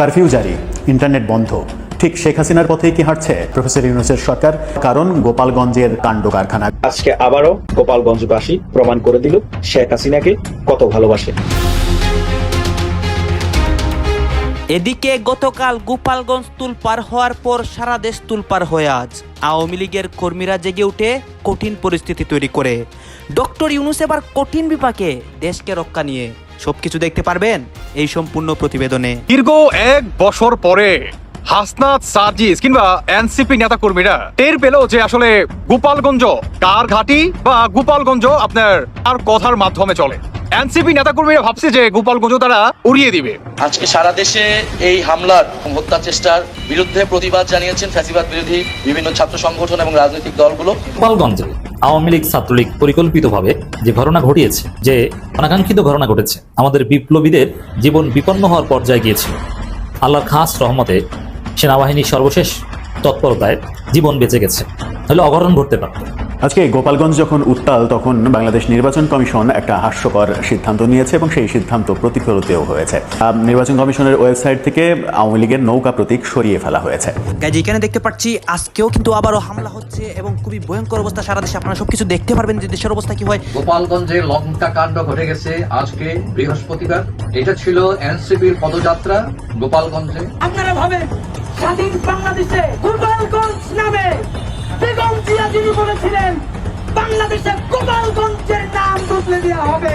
Curfew জারি internet বন্ধ। ঠিক শেখ হাসিনার পথেই কি হাঁটছে প্রফেসর ইউনুসের সরকার? কারণ গোপালগঞ্জের কাণ্ড কারখানা আজকে আবারও গোপালগঞ্জবাসী প্রমাণ করে দিল শেখ হাসিনাকে কত ভালোবাসে। এদিকে গতকাল গোপালগঞ্জ তুলপার হওয়ার পর সারা দেশ তুলপার হয়ে আজ। আওয়ামী লীগের কর্মীরা জেগে উঠে কঠিন পরিস্থিতি তৈরি করে। ডক্টর ইউনুস এবার কঠিন বিপাকে দেশকে রক্ষা নিয়ে। সবকিছু দেখতে পারবেন এই সম্পূর্ণ প্রতিবেদনে। দীর্ঘ এক বছর পরে হাসনাত সার্জিস কিংবা এনসিপি নেতা কর্মীরা টের পেল যে আসলে গোপালগঞ্জ কার ঘাটি বা গোপালগঞ্জ আপনার আর কথার মাধ্যমে চলে। এনসিপি নেতা কর্মীরা ভাবছে যে গোপালগঞ্জ তারা উড়িয়ে দিবে। আজকে সারা দেশে এই হামলার হত্যা চেষ্টার বিরুদ্ধে প্রতিবাদ জানিয়েছেন ফ্যাসিবাদ বিরোধী বিভিন্ন ছাত্র সংগঠন এবং রাজনৈতিক দলগুলো। গোপালগঞ্জে আওয়ামী লীগ ছাত্রলীগ পরিকল্পিতভাবে যে ঘটনা ঘটিয়েছে যে অনাকাঙ্ক্ষিত ঘটনা ঘটেছে আমাদের বিপ্লবীদের জীবন বিপন্ন হওয়ার পর্যায়ে গিয়েছিল। আল্লাহর খাস রহমতে সেনাবাহিনীর সর্বশেষ তৎপরতায় জীবন বেঁচে গেছে। তাহলে অঘটন ঘটতে পারত। আজকে গোপালগঞ্জ যখন উত্তাল তখন বাংলাদেশ নির্বাচন কমিশন একটা হাস্যকর সিদ্ধান্ত নিয়েছে এবং সেই সিদ্ধান্ত প্রতিফলিতও হয়েছে। নির্বাচন কমিশনের ওয়েবসাইট থেকে আওয়ামী লীগের নৌকা প্রতীক সরিয়ে ফেলা হয়েছে। গাইজ এখানে দেখতে পাচ্ছি আজকেও কিন্তু আবারও হামলা হচ্ছে এবং খুবই ভয়ঙ্কর অবস্থা সারা দেশে। আপনারা সবকিছু দেখতে পারবেন যে দেশের অবস্থা কি হয়। গোপালগঞ্জে লঙ্কা কাণ্ড ঘটে গেছে আজকে বৃহস্পতিবার। এটা ছিল এনসিপির পদযাত্রা গোপালগঞ্জে। আপনারা ভাবেন স্বাধীন বাংলাদেশে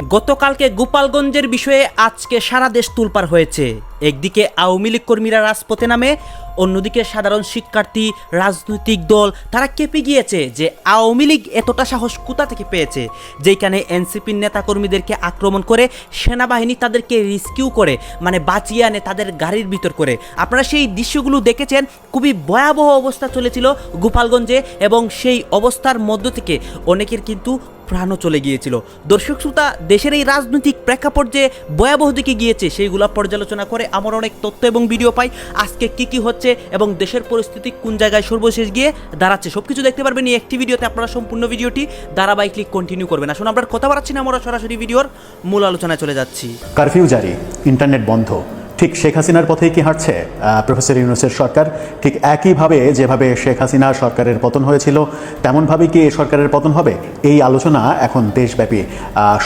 গতকালকে গোপালগঞ্জের বিষয়ে আজকে সারা দেশ তুলপার হয়েছে। একদিকে আওয়ামী লীগ কর্মীরা রাজপথে নামে, অন্যদিকে সাধারণ শিক্ষার্থী, রাজনৈতিক দল, তারা কেঁপে গিয়েছে যে আওয়ামী লীগ এতটা সাহস কোথা থেকে পেয়েছে? যেখানে এনসিপির নেতাকর্মীদেরকে আক্রমণ করে, সেনাবাহিনী তাদেরকে রিস্কিউ করে মানে বাঁচিয়ে আনে তাদের গাড়ির ভিতর করে। আপনারা সেই দৃশ্যগুলো দেখেছেন? খুবই ভয়াবহ অবস্থা চলেছিল গোপালগঞ্জে এবং সেই অবস্থার মধ্য থেকে। অনেকের কিন্তু প্রাণও চলে গিয়েছিল। দর্শক শ্রোতা, দেশের এই রাজনৈতিক প্রেক্ষাপট যে ভয়াবহ দিকে গিয়েছে, সেইগুলো পর্যালোচনা করে আমার অনেক তথ্য এবং ভিডিও পাই। আজকে কি কি হচ্ছে এবং দেশের পরিস্থিতি কোন জায়গায় সর্বশেষ গিয়ে দাঁড়াচ্ছে সব কিছু দেখতে পারবেন এই একটি ভিডিওতে আপনারা সম্পূর্ণ ভিডিওটি। ধারাবাহিকলি কন্টিনিউ করবেন। আসুন, আমরা কথা বাড়াচ্ছি না, আমরা সরাসরি ভিডিওর মূল আলোচনায় চলে যাচ্ছি। কারফিউ জারি ইন্টারনেট বন্ধ। ঠিক শেখ হাসিনার পথেই কি হাঁটছে? প্রফেসর ইউনুসের সরকার ঠিক একইভাবে যেভাবে শেখ হাসিনা সরকারের পতন হয়েছিল, তেমনভাবে কি এই সরকারের পতন হবে? এই আলোচনা এখন দেশব্যাপী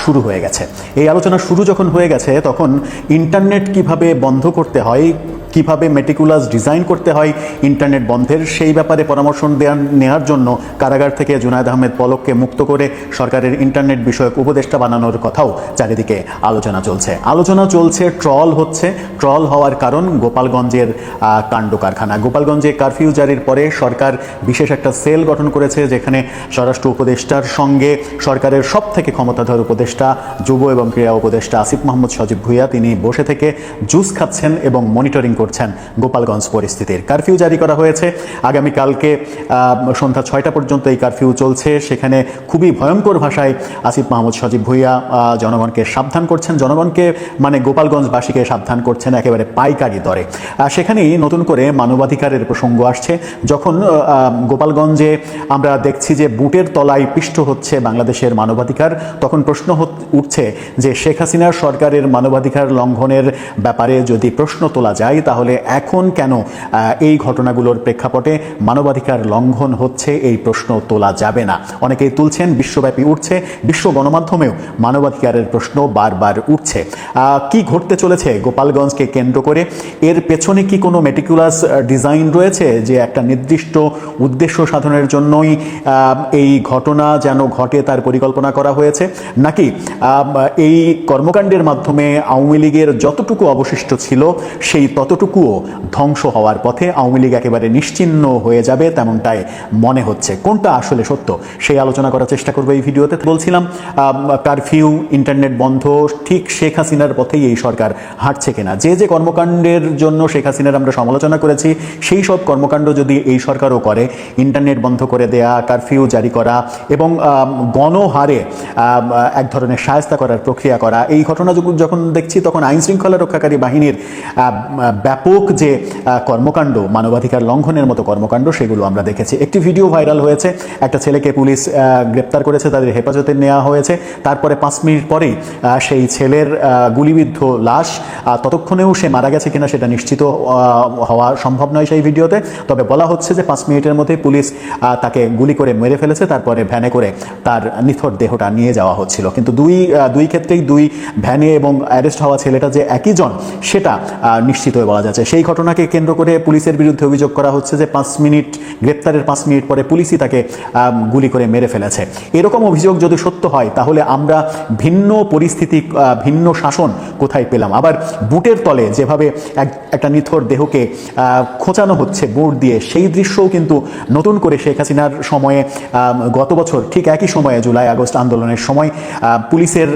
শুরু হয়ে গেছে। এই আলোচনা শুরু যখন হয়ে গেছে, তখন ইন্টারনেট কীভাবে বন্ধ করতে হয় কীভাবে মেটিকুলাস ডিজাইন করতে হয় ইন্টারনেট বন্ধের সেই ব্যাপারে পরামর্শ দেওয়ার নেওয়ার জন্য কারাগার থেকে জুনায়দ আহমেদ পলককে মুক্ত করে সরকারের ইন্টারনেট বিষয়ক উপদেষ্টা বানানোর কথাও চারিদিকে আলোচনা চলছে। আলোচনা চলছে, ট্রল হচ্ছে। ট্রল হওয়ার কারণ গোপালগঞ্জের কাণ্ড কারখানা। গোপালগঞ্জে কারফিউ জারির পরে সরকার বিশেষ একটা সেল গঠন করেছে যেখানে স্বরাষ্ট্র উপদেষ্টার সঙ্গে সরকারের সব থেকে ক্ষমতাধর উপদেষ্টা, যুব এবং ক্রীড়া উপদেষ্টা আসিফ মোহাম্মদ সজীব ভুইয়া, তিনি বসে থেকে জুস খাচ্ছেন এবং মনিটরিং করছেন গোপালগঞ্জ পরিস্থিতির। কারফিউ জারি করা হয়েছে। আগামীকালকে সন্ধ্যা ছয়টা পর্যন্ত এই কারফিউ চলছে। সেখানে খুবই ভয়ঙ্কর ভাষায় আসিফ মাহমুদ সজীব ভুইয়া জনগণকে সাবধান করছেন। জনগণকে মানে গোপালগঞ্জবাসীকে সাবধান করছেন একেবারে পাইকারি দরে। সেখানেই নতুন করে মানবাধিকারের প্রসঙ্গ আসছে। যখন গোপালগঞ্জে আমরা দেখছি যে বুটের তলায় পিষ্ট হচ্ছে বাংলাদেশের মানবাধিকার, তখন প্রশ্ন উঠছে যে শেখ হাসিনার সরকারের মানবাধিকার লঙ্ঘনের ব্যাপারে যদি প্রশ্ন তোলা যায় তাহলে এখন কেন এই ঘটনাগুলোর প্রেক্ষাপটে মানবাধিকার লঙ্ঘন হচ্ছে এই প্রশ্ন তোলা যাবে না? অনেকেই তুলছেন বিশ্বব্যাপী উঠছে, বিশ্ব গণমাধ্যমেও মানবাধিকারের প্রশ্ন বারবার উঠছে। কি ঘটতে চলেছে গোপালগঞ্জকে কেন্দ্র করে? এর পেছনে কি কোনো মেটিকুলাস ডিজাইন রয়েছে যে একটা নির্দিষ্ট উদ্দেশ্য সাধনের জন্যই এই ঘটনা যেন ঘটে তার পরিকল্পনা করা হয়েছে? নাকি এই কর্মকাণ্ডের মাধ্যমে আওয়ামী লীগের যতটুকু অবশিষ্ট ছিল, সেই ততটুকুও ধ্বংস হওয়ার পথে আওয়ামী লীগ একেবারে নিশ্চিহ্ন হয়ে যাবে তেমনটাই মনে হচ্ছে। কোনটা আসলে সত্য? সেই আলোচনা করার চেষ্টা করব এই ভিডিওতে। বলছিলাম কারফিউ ইন্টারনেট বন্ধ, ঠিক শেখ হাসিনার পথেই এই সরকার হাঁটছে কিনা? যে যে কর্মকাণ্ডের জন্য শেখ হাসিনার আমরা সমালোচনা করেছি, সেই সব কর্মকাণ্ড যদি এই সরকারও করে ইন্টারনেট বন্ধ করে দেয়া কারফিউ জারি করা এবং গণহারে এক ধরনের সায়স্তা করার প্রক্রিয়া করা, এই ঘটনা যখন- দেখছি, তখন আইন শৃঙ্খলা রক্ষাকারী বাহিনীর ব্যাপক যে কর্মকাণ্ড, মানবাধিকার লঙ্ঘনের মতো কর্মকাণ্ড, সেগুলো আমরা দেখেছি। একটি ভিডিও ভাইরাল হয়েছে। একটা ছেলেকে পুলিশ গ্রেপ্তার করেছে, তাদের হেফাজতে নেওয়া হয়েছে। তারপরে পাঁচ মিনিট পরেই সেই ছেলের গুলিবিদ্ধ লাশ ততক্ষণেও সে মারা গেছে কিনা সেটা নিশ্চিত হওয়া সম্ভব নয় সেই ভিডিওতে। তবে বলা হচ্ছে যে পাঁচ মিনিটের মধ্যে পুলিশ তাকে গুলি করে মেরে ফেলেছে। তারপরে ভ্যানে করে তার নিথর দেহটা নিয়ে যাওয়া হচ্ছিল। কিন্তু দুই দুই ক্ষেত্রেই দুই ভ্যানে এবং অ্যারেস্ট হওয়া ছেলেটা যে একই জন, সেটা নিশ্চিত বলা যাচ্ছে। সেই ঘটনাকে কেন্দ্র করে পুলিশের বিরুদ্ধে অভিযোগ করা হচ্ছে যে পাঁচ মিনিট গ্রেপ্তারের পাঁচ মিনিট পরে পুলিশই তাকে গুলি করে মেরে ফেলেছে। এরকম অভিযোগ যদি সত্য হয়, তাহলে আমরা ভিন্ন পরিস্থিতি ভিন্ন শাসন কোথায় পেলাম? আবার বুটের তলে যেভাবে এক- একটা নিথর দেহকে খোঁচানো হচ্ছে বুট দিয়ে, সেই দৃশ্যও কিন্তু নতুন করে শেখ হাসিনার সময়ে গত বছর ঠিক একই সময়ে জুলাই, আগস্ট আন্দোলনের সময় পুলিশের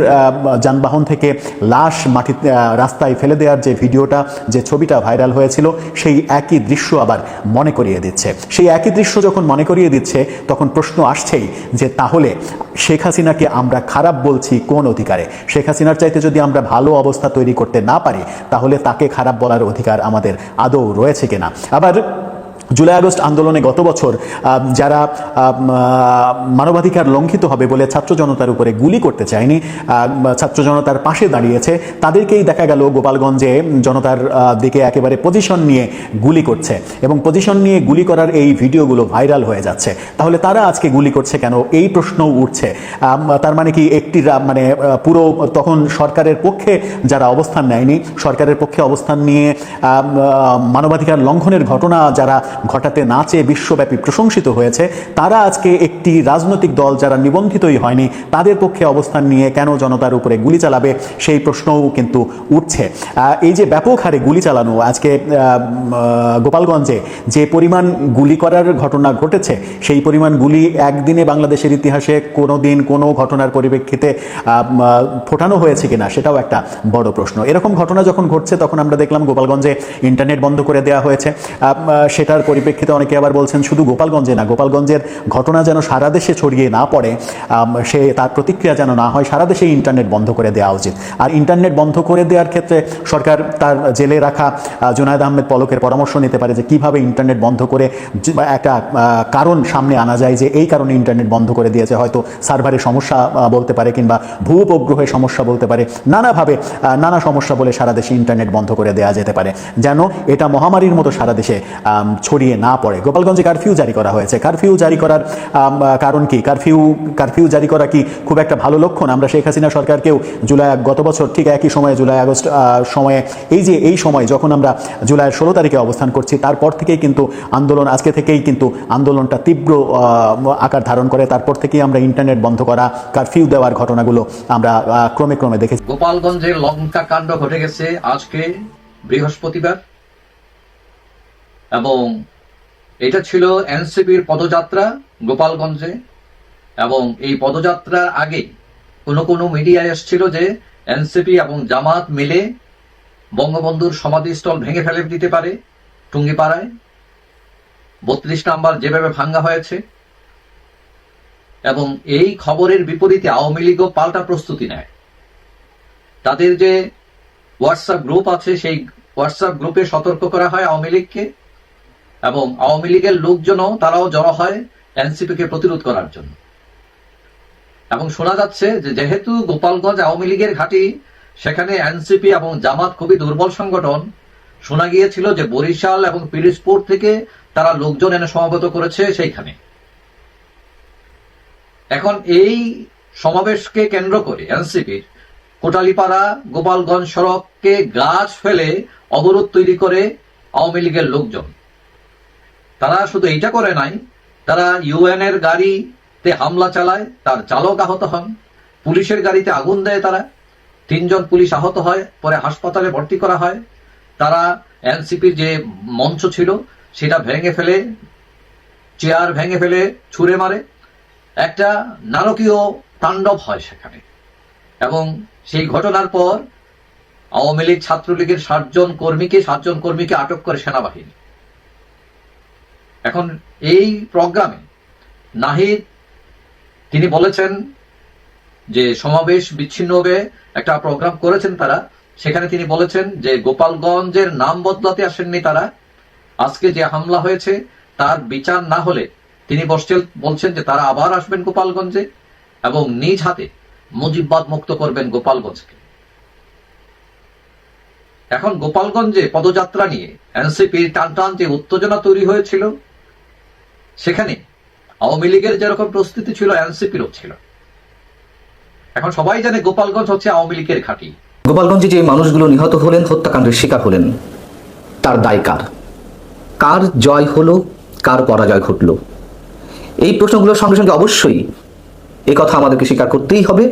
যানবাহন থেকে লাশ মাটি রাস্তায় ফেলে দেওয়ার যে ভিডিওটা, যে ছবিটা ভাইরাল হয়েছিল, সেই একই দৃশ্য আবার মনে করিয়ে দিচ্ছে। সেই একই দৃশ্য যখন মনে করিয়ে দিচ্ছে, তখন প্রশ্ন আসছেই যে তাহলে শেখ হাসিনাকে আমরা খারাপ বলছি কোন অধিকারে? শেখ হাসিনার চাইতে যদি আমরা ভালো অবস্থা তৈরি করতে না পারি, তাহলে তাকে খারাপ বলার অধিকার আমাদের আদৌ রয়েছে কিনা? আবার জুলাই আগস্ট আন্দোলনে গত বছর যারা মানবাধিকার লঙ্ঘিত হবে বলে ছাত্র জনতার উপরে গুলি করতে চায়নি ছাত্র জনতার পাশে দাঁড়িয়েছে, তাদেরকেই দেখা গেল গোপালগঞ্জে জনতার দিকে একেবারে পজিশন নিয়ে গুলি করছে। এবং পজিশন নিয়ে গুলি করার এই ভিডিওগুলো ভাইরাল হয়ে যাচ্ছে। তাহলে তারা আজকে গুলি করছে কেন? এই প্রশ্নও উঠছে। তার মানে কি একটি মানে পুরো তখন সরকারের পক্ষে যারা অবস্থান নেয়নি, সরকারের পক্ষে অবস্থান নিয়ে মানবাধিকার লঙ্ঘনের ঘটনা যারা ঘটাতে না চেয়ে বিশ্বব্যাপী প্রশংসিত হয়েছে, তারা আজকে একটি রাজনৈতিক দল যারা নিবন্ধিতই হয়নি, তাদের পক্ষে অবস্থান নিয়ে কেন জনতার উপরে গুলি চালাবে সেই প্রশ্নও কিন্তু উঠছে। এই যে ব্যাপক হারে গুলি চালানো, আজকে গোপালগঞ্জে যে পরিমাণ গুলি করার ঘটনা ঘটেছে, সেই পরিমাণ গুলি একদিনে বাংলাদেশের ইতিহাসে কোনো দিন কোনো ঘটনার পরিপ্রেক্ষিতে ফোটানো হয়েছে কিনা, সেটাও একটা বড় প্রশ্ন। এরকম ঘটনা যখন ঘটছে, তখন আমরা দেখলাম গোপালগঞ্জে ইন্টারনেট বন্ধ করে দেওয়া হয়েছে। সেটার পরিপ্রেক্ষিতে অনেকে আবার বলছেন শুধু গোপালগঞ্জে না গোপালগঞ্জের ঘটনা যেন সারা দেশে ছড়িয়ে না পড়ে সে তার প্রতিক্রিয়া যেন না হয় সারা দেশে ইন্টারনেট বন্ধ করে দেওয়া উচিত। আর ইন্টারনেট বন্ধ করে দেওয়ার ক্ষেত্রে সরকার তার জেলে রাখা জুনায়দ আহমেদ পলকের পরামর্শ নিতে পারে যে কীভাবে ইন্টারনেট বন্ধ করে একটা কারণ সামনে আনা যায় যে এই কারণে ইন্টারনেট বন্ধ করে দিয়েছে। হয়তো সার্ভারে সমস্যা বলতে পারে কিংবা ভূ উপগ্রহের সমস্যা বলতে পারে। নানাভাবে নানা সমস্যা বলে সারা দেশে ইন্টারনেট বন্ধ করে দেওয়া যেতে পারে। যেন এটা মহামারীর মতো সারা দেশে আম, ছড়িয়ে না পড়ে। গোপালগঞ্জে কারফিউ জারি করা হয়েছে। কারফিউ জারি করার কারণ কি? কারফিউ কারফিউ জারি করা কি খুব একটা ভালো লক্ষণ? আমরা শেখ হাসিনা সরকারকেও জুলাই, গত বছর ঠিক একই সময়ে জুলাই, আগস্ট সময়ে এই যে এই সময় যখন আমরা জুলাইয়ের ষোলো তারিখে অবস্থান করছি, তারপর থেকেই কিন্তু আন্দোলন, আজকে থেকেই কিন্তু আন্দোলনটা তীব্র আকার ধারণ করে। তারপর থেকেই আমরা ইন্টারনেট বন্ধ করা কারফিউ দেওয়ার ঘটনাগুলো আমরা ক্রমে ক্রমে দেখেছি। গোপালগঞ্জে লঙ্কা কাণ্ড ঘটে গেছে আজকে বৃহস্পতিবার। এবং এটা ছিল এনসিপির পদযাত্রা গোপালগঞ্জে। এবং এই পদযাত্রার আগে কোনো কোনো মিডিয়ায় এসেছিল যে এনসিপি এবং জামাত মিলে বঙ্গবন্ধুর সমাধিস্থল ভেঙে ফেলে দিতে পারে টুঙ্গিপাড়ায়। বত্রিশ নাম্বার যেভাবে ভাঙ্গা হয়েছে। এবং এই খবরের বিপরীতে আওয়ামী লীগও পাল্টা প্রস্তুতি নেয়। তাদের যে হোয়াটসঅ্যাপ গ্রুপ আছে, সেই হোয়াটসঅ্যাপ গ্রুপে সতর্ক করা হয় আওয়ামী লীগকে। এবং আওয়ামী লীগের লোকজনও তারাও জড়ো হয় এনসিপি কে প্রতিরোধ করার জন্য। এবং শোনা যাচ্ছে যে যেহেতু গোপালগঞ্জ আওয়ামী লীগের ঘাঁটি, সেখানে এনসিপি এবং জামাত খুবই দুর্বল সংগঠন, শোনা গিয়েছিল যে বরিশাল এবং পিরিজপুর থেকে তারা লোকজন এনে সমাবেত করেছে সেইখানে। এখন এই সমাবেশকে কেন্দ্র করে এনসিপির কোটালীপাড়া, গোপালগঞ্জ সড়ককে গাছ ফেলে অবরোধ তৈরি করে আওয়ামী লীগের লোকজন। তারা শুধু এইটা করে নাই, তারা ইউএন এর গাড়িতে হামলা চালায়, তার চালক আহত হন, পুলিশের গাড়িতে আগুন দেয় তারা, তিনজন পুলিশ আহত হয়, পরে হাসপাতালে ভর্তি করা হয়। তারা এনসিপির যে মঞ্চ ছিল, সেটা ভেঙে ফেলে, চেয়ার ভেঙে ফেলে, ছুঁড়ে মারে। একটা নারকীয় তাণ্ডব হয় সেখানে। এবং সেই ঘটনার পর আওয়ামী লীগ ছাত্রলীগের সাতজন কর্মীকে সাতজন কর্মীকে আটক করে সেনাবাহিনী। এখন এই প্রোগ্রামে নাহিদ, তিনি বলেছেন যে সমাবেশ বিচ্ছিন্ন হবে একটা প্রোগ্রাম করেছেন তারা। সেখানে তিনি বলেছেন যে গোপালগঞ্জের নাম বদলাতে আসেননি তারা। আজকে যে হামলা হয়েছে, তার বিচার না হলে তিনি বসছেন, বলছেন যে তারা আবার আসবেন গোপালগঞ্জে এবং নিজ হাতে মুজিববাদ মুক্ত করবেন গোপালগঞ্জকে। এখন গোপালগঞ্জে পদযাত্রা নিয়ে এনসিপির টান টান যে উত্তেজনা তৈরি হয়েছিল সেখানে আওয়ামী লীগের যেরকম প্রস্তুতি ছিল, এনসিপিরও ছিল। এখন সবাই জানে গোপালগঞ্জ হচ্ছে আওয়ামী লীগের ঘাঁটি। গোপালগঞ্জে যে মানুষগুলো নিহত হলেন, হত্যাকাণ্ডের শিকার হলেন, তার দায় কার? কার জয় হলো, কার পরাজয় ঘটলো? এই প্রশ্নগুলোর সঙ্গে সঙ্গে অবশ্যই এই কথা আমাদেরকে স্বীকার করতেই হবে।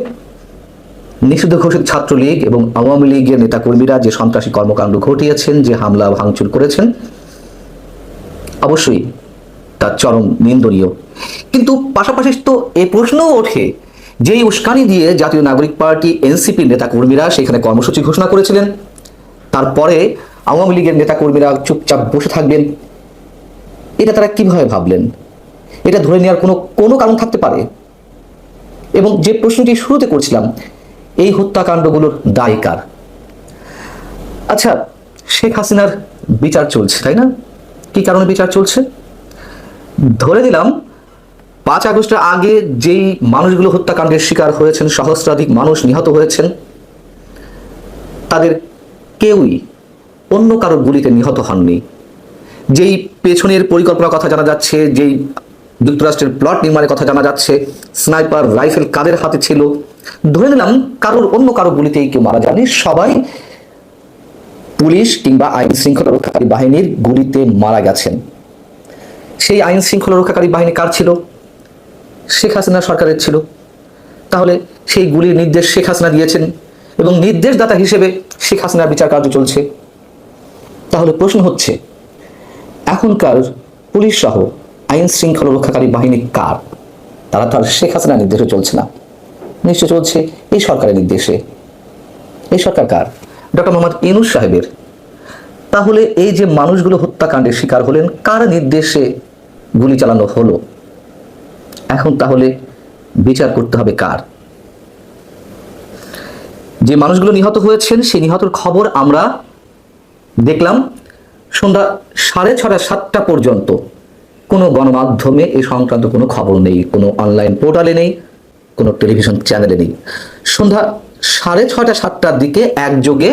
নিষিদ্ধ ঘোষিত ছাত্রলীগ এবং আওয়ামী লীগের নেতাকর্মীরা যে সন্ত্রাসী কর্মকাণ্ড ঘটিয়েছেন, যে হামলা ভাঙচুর করেছেন, অবশ্যই তার চরম নিন্দনীয়। কিন্তু পাশাপাশি তো এই প্রশ্নও ওঠে, যেই উস্কানি দিয়ে জাতীয় নাগরিক পার্টি এনসিপির নেতাকর্মীরা সেখানে কর্মসূচি ঘোষণা করেছিলেন, তারপরে আওয়ামী লীগের নেতাকর্মীরা চুপচাপ বসে থাকবেন। এটা তারা কীভাবে ভাবলেন? এটা ধরে নেওয়ার কোনো কোনো কারণ থাকতে পারে? এবং যে প্রশ্নটি শুরুতে করছিলাম, এই হত্যাকাণ্ডগুলোর দায় কার? আচ্ছা শেখ হাসিনার বিচার চলছে, তাই না? কি কারণে বিচার চলছে? ধরে নিলাম, পাঁচ আগস্টের আগে যেই মানুষগুলো হত্যাকাণ্ডের শিকার হয়েছেন, সহস্রাধিক মানুষ নিহত হয়েছেন, তাদের কেউই অন্য কারও গুলিতে নিহত হননি। যেই পেছনের পরিকল্পনার কথা জানা যাচ্ছে, যেই যুক্তরাষ্ট্রের প্লট নির্মাণের কথা জানা যাচ্ছে, স্নাইপার রাইফেল কাদের হাতে ছিল, ধরে নিলাম কারোর অন্য কারও গুলিতেই কেউ মারা যায়নি। সবাই পুলিশ কিংবা আইন শৃঙ্খলা রক্ষাকারী বাহিনীর গুলিতে মারা গেছেন। সেই আইন শৃঙ্খলা রক্ষাকারী বাহিনী কার ছিল? শেখ হাসিনা সরকারের ছিল। তাহলে সেই গুলির নির্দেশ শেখ হাসিনা দিয়েছেন এবং নির্দেশদাতা হিসেবে শেখ হাসিনার বিচার কার্য চলছে। তাহলে প্রশ্ন হচ্ছে, এখনকার পুলিশ সহ আইন শৃঙ্খলা রক্ষাকারী বাহিনী কার? তারা তার শেখ হাসিনার নির্দেশে চলছে না। নিশ্চয় চলছে এই সরকারের নির্দেশে। এই সরকার কার? ডক্টর মোহাম্মদ ইনুস সাহেবের। তাহলে এই যে মানুষগুলো হত্যাকাণ্ডের শিকার হলেন, কার নির্দেশে গুলি চালানো হলো। এখন তাহলে বিচার করতে হবে কার? যে মানুষগুলো নিহত হয়েছেন, সেই নিহতর খবর আমরা দেখলাম সন্ধ্যা সাড়ে ছটা, সাতটা পর্যন্ত। কোনো গণমাধ্যমে এ সংক্রান্ত কোনো খবর নেই, কোনো অনলাইন পোর্টালে নেই, কোনো টেলিভিশন চ্যানেলে নেই। সন্ধ্যা সাড়ে ছটা, সাতটার দিকে একযোগে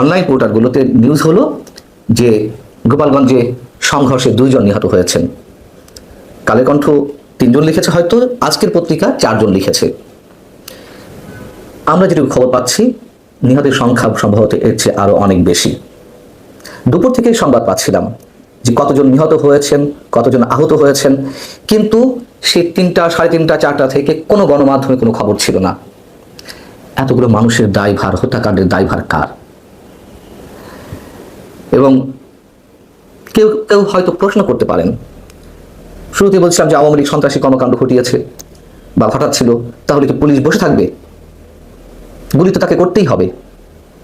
অনলাইন পোর্টালগুলোতে নিউজ হলো যে গোপালগঞ্জে সংঘর্ষে দুইজন নিহত হয়েছেন। কালের কণ্ঠ তিনজন লিখেছে হয়তো, আজকের পত্রিকা চারজন লিখেছে। আমরা যেটুকু খবর পাচ্ছি, নিহতের সংখ্যা সম্ভবত এর চেয়ে আরও অনেক বেশি। দুপুর থেকেই সংবাদ পাচ্ছিলাম যে কতজন নিহত হয়েছেন, কতজন আহত হয়েছেন, কিন্তু সেই তিনটা, সাড়ে তিনটা, চারটা থেকে কোনো গণমাধ্যমে কোনো খবর ছিল না। এতগুলো মানুষের দায়ভার, হত্যাকাণ্ডের দায়ভার কার? এবং কেউ কেউ হয়তো প্রশ্ন করতে পারেন। শুরুতে বলছিলাম যে আওয়ামী লীগ সন্ত্রাসী কর্মকাণ্ড ঘটিয়েছে বা ঘটাচ্ছিল, তাহলে কি পুলিশ বসে থাকবে। গুলি তো তাকে করতেই হবে।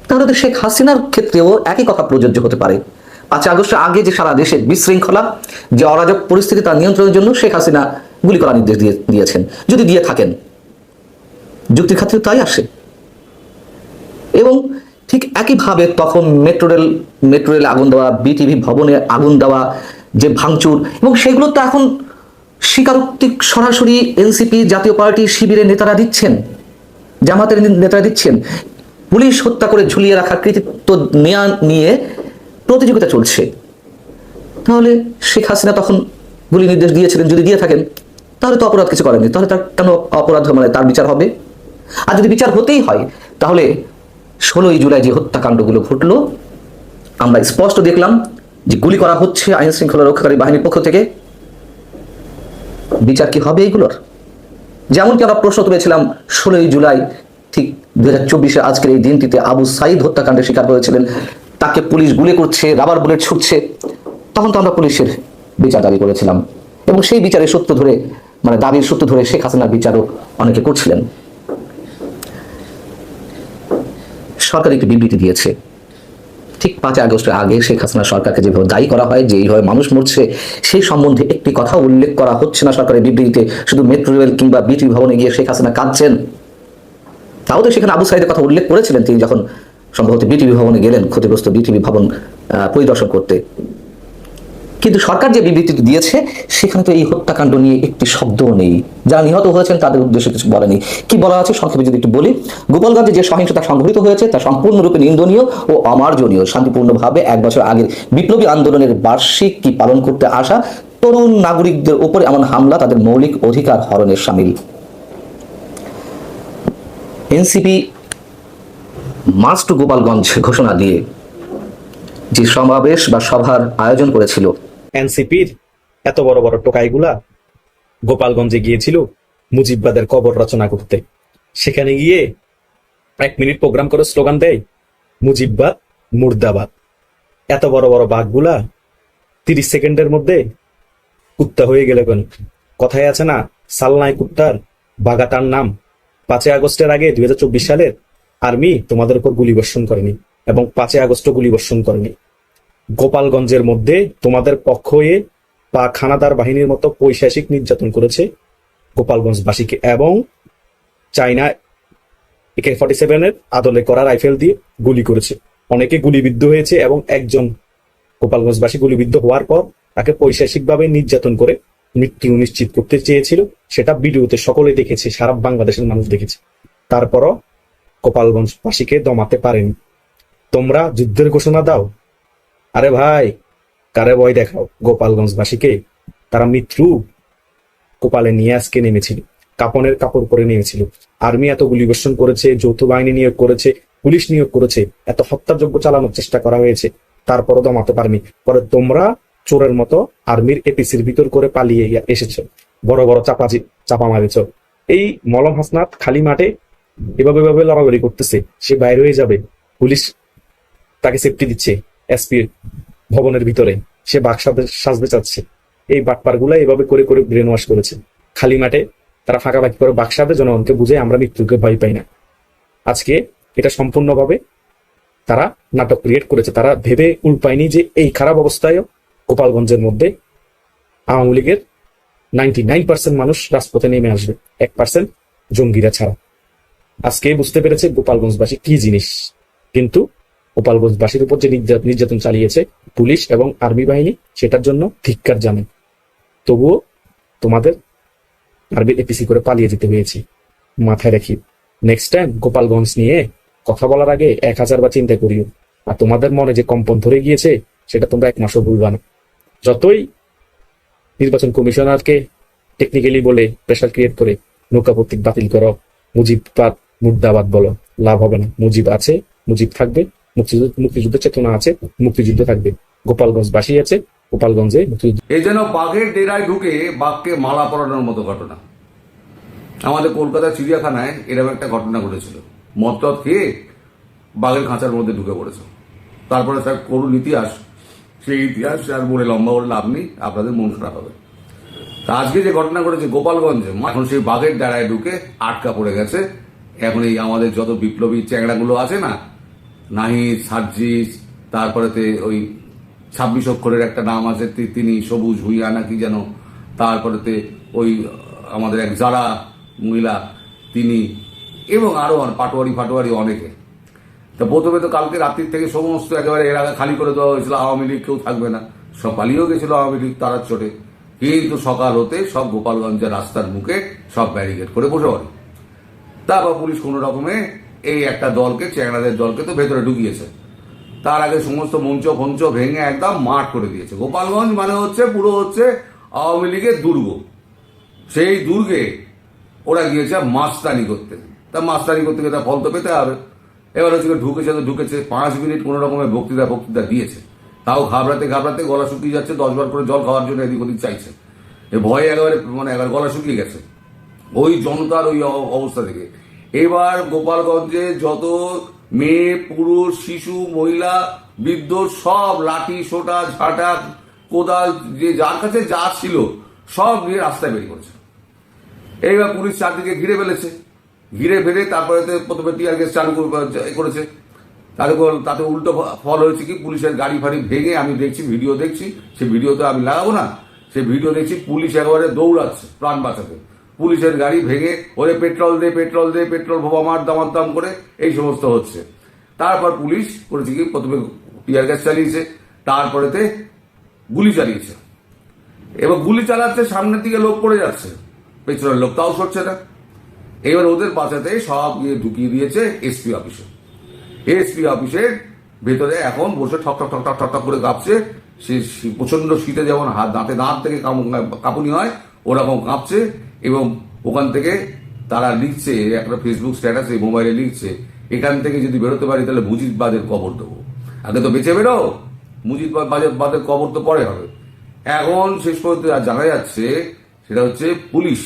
তাহলে তো শেখ হাসিনার ক্ষেত্রেও একই কথা প্রযোজ্য হতে পারে। পাঁচই আগস্টের আগে যে সারা দেশে বিশৃঙ্খলা, যে অরাজক পরিস্থিতি তার নিয়ন্ত্রণের জন্য শেখ হাসিনা গুলি করার নির্দেশ দিয়ে, দিয়েছেন, যদি দিয়ে থাকেন। যুক্তির ক্ষেত্রে তাই আসে। এবং ঠিক একইভাবে তখন মেট্রো রেল মেট্রো রেলে আগুন দেওয়া বিটিভি ভবনে আগুন দেওয়া, যে ভাঙচুর এবং সেগুলো তো এখন স্বীকারোক্তি সরাসরি এনসিপি জাতীয় পার্টি শিবিরের নেতারা দিচ্ছেন, জামাতের নেতারা দিচ্ছেন। পুলিশ হত্যা করে ঝুলিয়ে রাখার কৃতিত্ব নেয়া, নিয়ে প্রতিযোগিতা চলছে। তাহলে শেখ হাসিনা তখন গুলি নির্দেশ দিয়েছিলেন, যদি দিয়ে থাকেন, তাহলে তো অপরাধ কিছু করেননি। তাহলে তার কেন অপরাধ মানে তার বিচার হবে? আর যদি বিচার হতেই হয়, তাহলে ষোলোই জুলাই যে হত্যাকাণ্ডগুলো ঘটলো, আমরা স্পষ্ট দেখলাম যে গুলি করা হচ্ছে আইন শৃঙ্খলা রক্ষাকারী বাহিনীর পক্ষ থেকে। বিচার কি হবে এইগুলোর যেমনকি আমরা প্রশ্ন তুলেছিলাম, ষোলোই জুলাই ঠিক দুই হাজার চব্বিশে আজকের এই দিনটিতে আবু সাইদ হত্যাকাণ্ডের শিকার হয়েছিলেন। তাকে পুলিশ গুলি করছে, রাবার বুলেট ছুটছে, তখন তো আমরা পুলিশের বিচার দাবি করেছিলাম। এবং সেই বিচারের সূত্র ধরে মানে দাবির সূত্র ধরে শেখ হাসিনার বিচারও অনেকে করছিলেন। সরকার একটি বিবৃতি দিয়েছে। ঠিক পাঁচ আগস্টের আগে শেখ হাসিনা সরকারকে যেভাবে দায়ী করা হয় যে এইভাবে মানুষ মরছে, সেই সম্বন্ধে একটি কথা উল্লেখ করা হচ্ছে না সরকারের বিবৃতিতে। শুধু মেট্রো রেল কিংবা বিটি ভবনে গিয়ে শেখ হাসিনা কাঁদছেন। তাও তো সেখানে আবু সাইদের কথা উল্লেখ করেছিলেন তিনি যখন সম্ভবত বিটিভি ভবনে গেলেন, ক্ষতিগ্রস্ত বিটিভি ভবন পরিদর্শন করতে। কিন্তু সরকার যে বিবৃতিটি দিয়েছে, সেখানে তো এই হত্যাকাণ্ড নিয়ে একটি শব্দও নেই। যারা নিহত হয়েছেন, তাদের উদ্দেশ্যে কিছু বলেনি কি বলা আছে সংক্ষেপে যদি একটু বলি, গোপালগঞ্জে যে সহিংসতা সংঘটিত হয়েছে, তা সম্পূর্ণরূপে নিন্দনীয় ও অমার্জনীয়। শান্তিপূর্ণভাবে এক বছর আগের বিপ্লবী আন্দোলনের বার্ষিক কি পালন করতে আসা তরুণ নাগরিকদের উপরে এমন হামলা তাদের মৌলিক অধিকার হরণের সামিল। এনসিপি মাস্ট গোপালগঞ্জ ঘোষণা দিয়ে যে সমাবেশ বা সভার আয়োজন করেছিল এনসিপির এত বড় বড় টোকাইগুলা গোপালগঞ্জে গিয়েছিল মুজিববাদের কবর রচনা করতে। সেখানে গিয়ে এক মিনিট প্রোগ্রাম করে স্লোগান দেয়, মুজিববাদ, মুর্দাবাদ। এত বড় বড় বাঘগুলা তিরিশ সেকেন্ডের মধ্যে কুত্তা হয়ে গেলে কেন? কথায় আছে না, সালনায় কুত্তার বাগাটার নাম। পাঁচই আগস্টের আগে দুই হাজার চব্বিশ সালের আর্মি তোমাদের উপর গুলি বর্ষণ করেনি এবং পাঁচই আগস্ট গুলি বর্ষণ করেনি। গোপালগঞ্জের মধ্যে তোমাদের পক্ষ হয়ে বা খানাদার বাহিনীর মতো পৈশাসিক নির্যাতন করেছে গোপালগঞ্জবাসীকে এবং চাইনা একে ফর্টি সেভেনের আদলে করা রাইফেল দিয়ে গুলি করেছে। অনেকে গুলিবিদ্ধ হয়েছে এবং একজন গোপালগঞ্জবাসী গুলিবিদ্ধ হওয়ার পর তাকে পৈশাসিকভাবে নির্যাতন করে মৃত্যু নিশ্চিত করতে চেয়েছিল। সেটা ভিডিওতে সকলে দেখেছে, সারা বাংলাদেশের মানুষ দেখেছে। তারপরও গোপালগঞ্জবাসীকে দমাতে পারেনি। তোমরা যুদ্ধের ঘোষণা দাও। আরে ভাই, কারে ভয় দেখাও? গোপালগঞ্জবাসীকে? তারা মৃত্যু গোপালে নিয়ে আজকে নেমেছিল। কাপনের কাপড় পরে নেমেছিল। আর্মি এত গুলি বর্ষণ করেছে, যৌথ বাহিনী নিয়োগ করেছে, পুলিশ নিয়োগ করেছে, এত হত্যাযোগ্য চালানোর চেষ্টা করা হয়েছে। তারপরও দমাতে পারেনি। পরে তোমরা চোরের মতো আর্মির এপিসির ভিতর করে পালিয়ে এসেছ। বড় বড় চাপা চাপা মারেছ। এই মলম হাসনাত খালি মাঠে এভাবে এভাবে লড়ালড়ি করতেছে, সে বাইরে হয়ে যাবে। পুলিশ তাকে সেফটি দিচ্ছে। এসপি ভবনের ভিতরে। সে সাজতে সাজতে চাচ্ছে। এই বাটপারগুলা এভাবে করে করে ব্রেন ওয়াশ করেছে। খালি মাঠে তারা ফাঁকাফাঁকি করে সাজে, জনগণকে বুঝে আমরা মৃত্যুকে ভয় পাই না। আজকে এটা সম্পূর্ণভাবে তারা নাটক ক্রিয়েট করেছে। তারা ভেবে উল পায়নি যে এই খারাপ অবস্থায়ও গোপালগঞ্জের মধ্যে আওয়ামী লীগের নাইনটি নাইন পার্সেন্ট মানুষ রাজপথে নেমে আসবে। এক পার্সেন্ট জঙ্গিরা ছাড়া। আজকে বুঝতে পেরেছে গোপালগঞ্জবাসী কি জিনিস। কিন্তু গোপালগঞ্জবাসীর উপর যে নির্যা- নির্যাতন চালিয়েছে পুলিশ এবং আর্মি বাহিনী, সেটার জন্য ধিক্কার জানায় তবুও তোমাদের আর্মির এপিসি করে পালিয়ে যেতে হয়েছে। মাথায় রাখি নেক্সট টাইম গোপালগঞ্জ নিয়ে কথা বলার আগে এক হাজার বা চিন্তা করিও। আর তোমাদের মনে যে কম্পন ধরে গিয়েছে, সেটা তোমরা এক মাসও ভুলবা না। যতই নির্বাচন কমিশনারকে টেকনিক্যালি বলে প্রেশার ক্রিয়েট করে নৌকা প্রতীক বাতিল করো, মুজিববাদ, মুর্দাবাদ বলো, লাভ হবে না। মুজিব আছে, মুজিব থাকবে। মুক্তিযুদ্ধ মুক্তিযুদ্ধের চেতনা আছে, মুক্তিযুদ্ধ থাকবে। গোপালগঞ্জ বাসী আছে, গোপালগঞ্জে এই যেন বাঘের ডেরায় ঢুকে বাঘকে মালা পরানোর মতো ঘটনা। আমাদের কলকাতা চিড়িয়াখানায় এরকম একটা ঘটনা ঘটেছিল। মদটদ খেয়ে বাঘের খাঁচার মধ্যে ঢুকে পড়েছে। তারপরে স্যার করুন ইতিহাস, সেই ইতিহাস আর বলে লম্বা বলে লাভ নেই, আপনাদের মন খারাপ হবে। তা আজকে যে ঘটনা ঘটেছে গোপালগঞ্জে এখন সেই বাঘের ডেরায় ঢুকে আটকা পড়ে গেছে। এখন এই আমাদের যত বিপ্লবী চ্যাংড়াগুলো আছে না নাহিদ সার্জিস তারপরেতে ওই ছাব্বিশ অক্ষরের একটা নাম আছে তিনি সবুজ ভুইয়া নাকি যেন, তারপরেতে ওই আমাদের এক যারা মহিলা, তিনি এবং আরও আর পাটোয়ারি ফাটোয়ারি অনেকে। তা প্রথমে তো কালকে রাত্রির থেকে সমস্ত একেবারে এর আগে খালি করে দেওয়া হয়েছিল, আওয়ামী লীগ কেউ থাকবে না। সব পালিয়েও গেছিল আওয়ামী লীগ তারার চোটে। কিন্তু সকাল হতে সব গোপালগঞ্জের রাস্তার মুখে সব ব্যারিকেড করে বসে পড়ে। তারপর পুলিশ কোনো রকমে এই একটা দলকে চ্যাংড়াদের দলকে তো ভেতরে ঢুকিয়েছে। তার আগে সমস্ত মঞ্চ ফঞ্চ ভেঙে একদম মাঠ করে দিয়েছে। গোপালগঞ্জ মানে হচ্ছে, পুরো হচ্ছে আওয়ামী লীগের দুর্গ। সেই দুর্গে ওরা গিয়েছে মাস্তানি করতে। তা মাস্তানি করতে তার ফল তো পেতে হবে। এবার হচ্ছে ঢুকেছে তো ঢুকেছে, পাঁচ মিনিট কোনো রকমের বক্তৃতা বক্তৃতা দিয়েছে। তাও ঘাবড়াতে ঘাবড়াতে গলা শুকিয়ে যাচ্ছে, দশ বার করে জল খাওয়ার জন্য এদিক ওদিক চাইছে। ভয়ে একেবারে মানে একবার গলা শুকিয়ে গেছে। ওই জনতার ওই অবস্থা থেকে। এবার গোপালগঞ্জে যত মেয়ে, পুরুষ, শিশু, মহিলা, বৃদ্ধ সব লাঠি, সোটা, ঝাঁটা, কোদাল, যে যার কাছে যা ছিল, সব নিয়ে রাস্তায় বেরিয়ে পড়েছে। এইবার পুলিশ চারদিকে ঘিরে ফেলেছে। ঘিরে ফেলে তারপরে প্রথমে টিয়ার গ্যাস চালু করেছে। তাতে তাতে উল্টো ফল হয়েছে কি, পুলিশের গাড়ি ফাড়ি ভেঙে আমি দেখছি, ভিডিও দেখছি। সে ভিডিও তো আমি লাগাবো না। সে ভিডিও দেখছি, পুলিশ একেবারে দৌড়াচ্ছে প্রাণ বাঁচাতে। পুলিশের গাড়ি ভেঙে ওরে পেট্রোল দে পেট্রোল দে, পেট্রোল বোমার দামার দাম করে এই সমস্ত হচ্ছে। তারপর পুলিশ করেছে কি? প্রথমে টিয়ার গ্যাস চালিয়েছে, তারপরেতে গুলি চালিয়েছে। এবার গুলি চালাচ্ছে সামনের দিকে লোক পড়ে যাচ্ছে। পেছনের লোক তাও সরছে না। এবার ওদের বাঁচাতে সব গিয়ে ঢুকিয়ে দিয়েছে এসপি অফিসে। এসপি অফিসের ভেতরে এখন বসে ঠক ঠক ঠক ঠক ঠক করে কাঁপছে। সে প্রচণ্ড শীতে যেমন হাত, দাঁতে দাঁত থেকে কাঁপুনি হয়, ওরকম কাঁপছে। এবং ওখান থেকে তারা লিখছে, একটা ফেসবুক স্ট্যাটাসে মোবাইলে লিখছে, এখান থেকে যদি বেরোতে পারি তাহলে মুজিদবাদের কবর দেবো। আগে তো বেঁচে বেরো মুজিদবাদ বাজের- বাদের কবর তো পরে হবে। এখন শেষ পর্যন্ত জানা যাচ্ছে সেটা হচ্ছে পুলিশ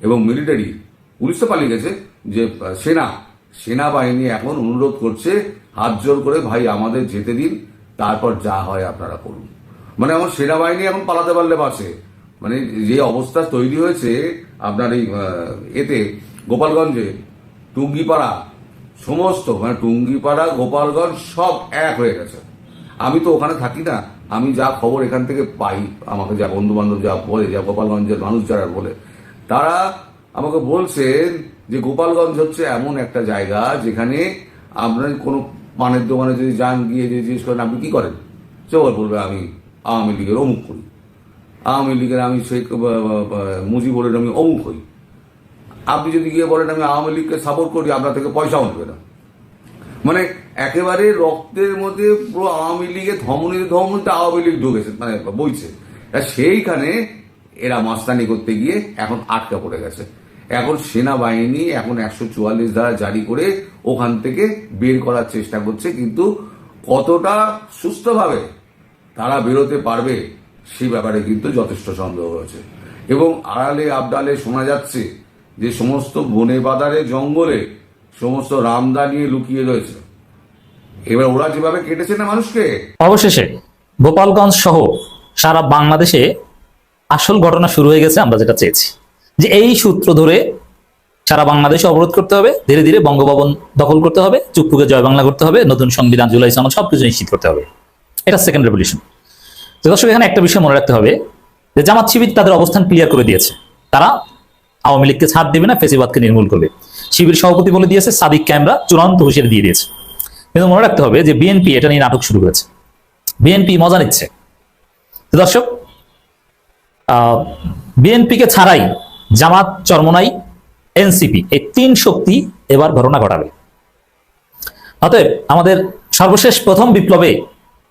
এবং মিলিটারি পুলিশ তো পালিয়ে গেছে, যে সেনা। সেনাবাহিনী এখন অনুরোধ করছে, হাত জোর করে, ভাই, আমাদের যেতে দিন, তারপর যা হয় আপনারা করুন। মানে এখন সেনাবাহিনী এখন পালাতে পারলে বাঁচে। মানে যে অবস্থা তৈরি হয়েছে আপনার এই এতে, গোপালগঞ্জে, টুঙ্গিপাড়া, সমস্ত মানে টুঙ্গিপাড়া, গোপালগঞ্জ সব এক হয়ে গেছে। আমি তো ওখানে থাকি না, আমি যা খবর এখান থেকে পাই, আমাকে যা বন্ধু বান্ধব যা বলে, যা গোপালগঞ্জের মানুষ যারা বলে, তারা আমাকে বলছেন যে গোপালগঞ্জ হচ্ছে এমন একটা জায়গা যেখানে আপনার কোনো পানের দোকানে যদি যান গিয়ে যদি জিজ্ঞেস করেন, আপনি কি করেন? সে বলবে, আমি আওয়ামী লীগের অমুক করি আওয়ামী লীগের আমি শেখ মুজিবুরের আমি অমুক হই। আপনি যদি গিয়ে বলেন আমি আওয়ামী লীগকে সাপোর্ট করি, আপনার থেকে পয়সাও নেবে না। মানে একেবারে রক্তের মধ্যে পুরো আওয়ামী লীগের ধমনীর ধমনীতে আওয়ামী লীগ ঢুকেছে মানে বইছে। সেইখানে এরা মাস্তানি করতে গিয়ে এখন আটকা পড়ে গেছে। এখন সেনাবাহিনী এখন একশো চুয়াল্লিশ ধারা জারি করে ওখান থেকে বের করার চেষ্টা করছে, কিন্তু কতটা সুস্থভাবে তারা বেরোতে পারবে সেই ব্যাপারে কিন্তু যথেষ্ট সন্দেহ রয়েছে। এবং আড়ালে আবডালে শোনা যাচ্ছে যে সমস্ত বনে বাদারে জঙ্গলে সমস্ত রামদা নিয়ে লুকিয়ে রয়েছে। এবার ওরা যেভাবে কেটেছে না মানুষকে? অবশেষে গোপালগঞ্জ সহ সারা বাংলাদেশে আসল ঘটনা শুরু হয়ে গেছে, আমরা যেটা চেয়েছি। যে এই সূত্র ধরে সারা বাংলাদেশে অবরোধ করতে হবে, ধীরে ধীরে বঙ্গভবন দখল করতে হবে, চুপ্পুকে জয় বাংলা করতে হবে, নতুন সংবিধান, জুলাই সনদ, সবকিছু নিশ্চিত করতে হবে। এটা সেকেন্ড রেভলিউশন তো দর্শক, এখানে একটা বিষয় মনে রাখতে হবে, যে জামাত শিবির তাদের অবস্থান ক্লিয়ার করে দিয়েছে। তারা আওয়ামী লীগকে ছাড় দেবে না, ফেসিবাদকে নির্মূল করবে। শিবির সভাপতি বলে দিয়েছে, সাদিক ক্যামেরা চূড়ান্ত হুঁশিয়ারি দিয়ে দিয়েছে। কিন্তু মনে রাখতে হবে যে বিএনপি এটা নিয়ে নাটক শুরু করেছে। বিএনপি মজা নিচ্ছে। দর্শক বিএনপিকে ছাড়াই জামাত চরমনাই, এনসিপি, এই তিন শক্তি এবার ঘটনা ঘটাবে। অতএব আমাদের সর্বশেষ প্রথম বিপ্লবে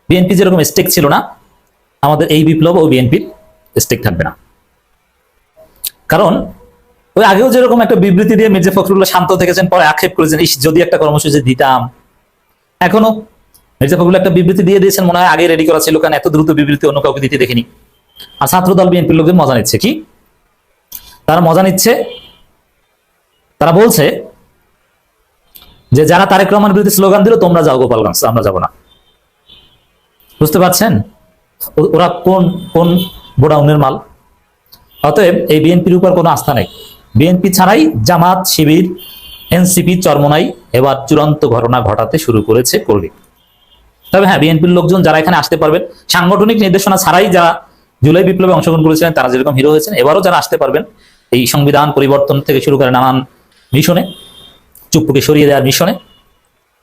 বিএনপি যেরকম স্টেক ছিল না আমাদের এই বিপ্লব ও বিএনপির স্টেক থাকবে না। কারণ ওই আগেও যেরকম একটা বিবৃতি দিয়ে মির্জা ফখরুল্লাহ শান্ত থেকেছেন, পরে আক্ষেপ করেছেন, ইস, যদি একটা কর্মসূচি দিতাম। এখনও মির্জা ফখরুল একটা বিবৃতি দিয়ে দিয়েছেন, মনে হয় আগে রেডি করা ছিল, কারণ এত দ্রুত বিবৃতি অন্য কাউকে দিতে দেখিনি। আর ছাত্রদল বিএনপির লোকজন মজা নিচ্ছে, কি? তারা মজা নিচ্ছে, তারা বলছে যে, যারা তারেক রহমান বিরুদ্ধে স্লোগান দিল, তোমরা যাও গোপালগঞ্জ, আমরা যাব না। বুঝতে পারছেন? ওরা কোন কোন গোডাউনের মাল? অতএব এই বিএনপির উপর কোনো আস্থা নেই। বিএনপি ছাড়াই জামাত, শিবির, এনসিপি, চরমনাই এবার চূড়ান্ত ঘটনা ঘটাতে শুরু করেছে কর্মী তবে হ্যাঁ বিএনপির লোকজন যারা এখানে আসতে পারবেন, সাংগঠনিক নির্দেশনা ছাড়াই যারা জুলাই বিপ্লবে অংশগ্রহণ করেছিলেন, তারা যেরকম হিরো হয়েছেন, এবারও যারা আসতে পারবেন, এই সংবিধান পরিবর্তন থেকে শুরু করে নানান মিশনে, চুপ্পুকে সরিয়ে দেওয়ার মিশনে,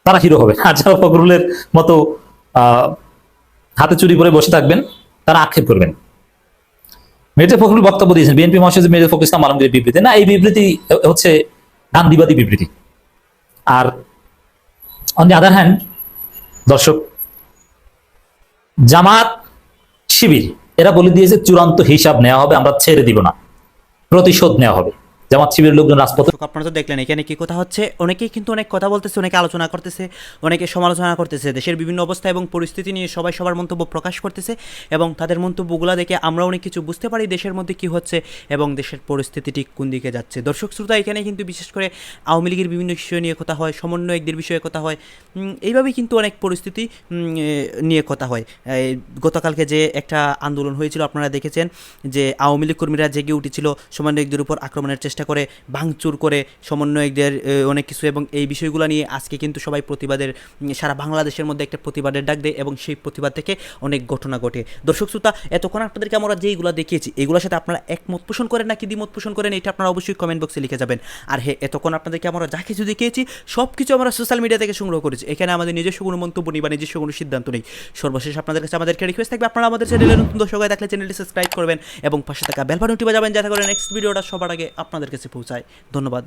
তারা হিরো হবে। আর যারা ফখরুলের মতো হাতে চুরি করে বসে থাকবেন, তারা আক্ষেপ করবেন। মির্জা ফখরুল বক্তব্য দিয়েছেন, বিএনপি মহাসচিব মির্জা ফখরুল ইসলাম আলমগীর বিবৃতি। না, এই বিবৃতি হচ্ছে গান্ধীবাদী বিবৃতি। আর অন দি আদার হ্যান্ড দর্শক, জামাত শিবির, এরা বলে দিয়েছে, চূড়ান্ত হিসাব নেওয়া হবে, আমরা ছেড়ে দিব না, প্রতিশোধ নেওয়া হবে। জামাত শিবিরের লোকজন রাজপথে আপনারা তো দেখলেন, এখানে কি কথা হচ্ছে? অনেকেই কিন্তু অনেক কথা বলতেছে, অনেকে আলোচনা করতেছে, অনেকে সমালোচনা করতেছে। দেশের বিভিন্ন অবস্থা এবং পরিস্থিতি নিয়ে সবাই সবার মন্তব্য প্রকাশ করতেছে এবং তাদের মন্তব্যগুলো দেখে আমরা অনেক কিছু বুঝতে পারি দেশের মধ্যে কি হচ্ছে এবং দেশের পরিস্থিতিটি কোন দিকে যাচ্ছে। দর্শক, শ্রোতা, এখানে কিন্তু বিশেষ করে আওয়ামী লীগের বিভিন্ন বিষয় নিয়ে কথা হয়, সমন্বয়কদের বিষয়ে কথা হয়। এইভাবেই কিন্তু অনেক পরিস্থিতি নিয়ে কথা হয়। গতকালকে যে একটা আন্দোলন হয়েছিল, আপনারা দেখেছেন যে আওয়ামী লীগ কর্মীরা জেগে উঠেছিল, সমন্বয়কদের উপর আক্রমণের চেষ্টা চেষ্টা করে ভাঙচুর করে সমন্বয়কদের অনেক কিছু এবং এই বিষয়গুলো নিয়ে আজকে কিন্তু সবাই প্রতিবাদের সারা বাংলাদেশের মধ্যে একটা প্রতিবাদের ডাক দেয় এবং সেই প্রতিবাদ থেকে অনেক ঘটনা ঘটে। দর্শক শ্রোতা, এতক্ষণ আপনাদেরকে আমরা যেইগুলো দেখিয়েছি, এগুলোর সাথে আপনারা একমত পোষণ করেন নাকি দ্বিমত পোষণ করেন, এটা আপনারা অবশ্যই কমেন্ট বক্সে লিখে যাবেন। আর হ্যাঁ এতক্ষণ আপনাদেরকে আমরা যা কিছু দেখিয়েছি সব কিছু আমরা সোশ্যাল মিডিয়া থেকে সংগ্রহ করেছি। এখানে আমাদের নিজস্ব কোনো মন্তব্য নেই বা নিজস্ব কোনো সিদ্ধান্ত নেই। সর্বশেষ আপনাদের কাছে আমাদেরকে রিকোয়েস্ট থাকবে, আপনারা আমাদের চ্যানেলে নতুন দর্শক হয়ে থাকলে চ্যানেলটি সাবস্ক্রাইব করবেন এবং পাশে থাকা বেল বাটনটি বাজাবেন যাতে করে নেক্সট ভিডিওটা সবার আগে আপনাদের কাছে পৌঁছায় ধন্যবাদ